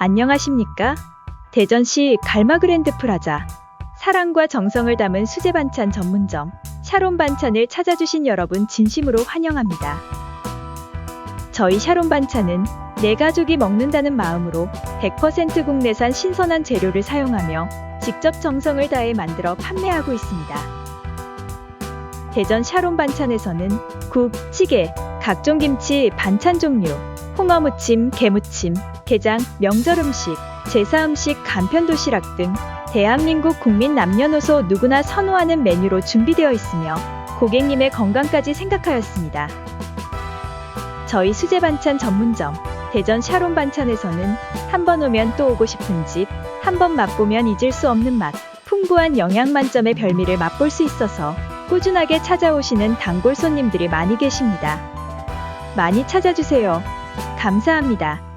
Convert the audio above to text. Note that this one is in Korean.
안녕하십니까? 대전시 갈마그랜드 프라자 사랑과 정성을 담은 수제 반찬 전문점 샤론 반찬을 찾아주신 여러분 진심으로 환영합니다. 저희 샤론 반찬은 내 가족이 먹는다는 마음으로 100% 국내산 신선한 재료를 사용하며 직접 정성을 다해 만들어 판매하고 있습니다. 대전 샤론 반찬에서는 국, 찌개, 각종 김치, 반찬 종류, 홍어무침, 게무침, 게장, 명절 음식, 제사 음식, 간편 도시락 등 대한민국 국민 남녀노소 누구나 선호하는 메뉴로 준비되어 있으며 고객님의 건강까지 생각하였습니다. 저희 수제 반찬 전문점 대전 샤론 반찬에서는 한 번 오면 또 오고 싶은 집, 한 번 맛보면 잊을 수 없는 맛, 풍부한 영양 만점의 별미를 맛볼 수 있어서 꾸준하게 찾아오시는 단골 손님들이 많이 계십니다. 많이 찾아주세요. 감사합니다.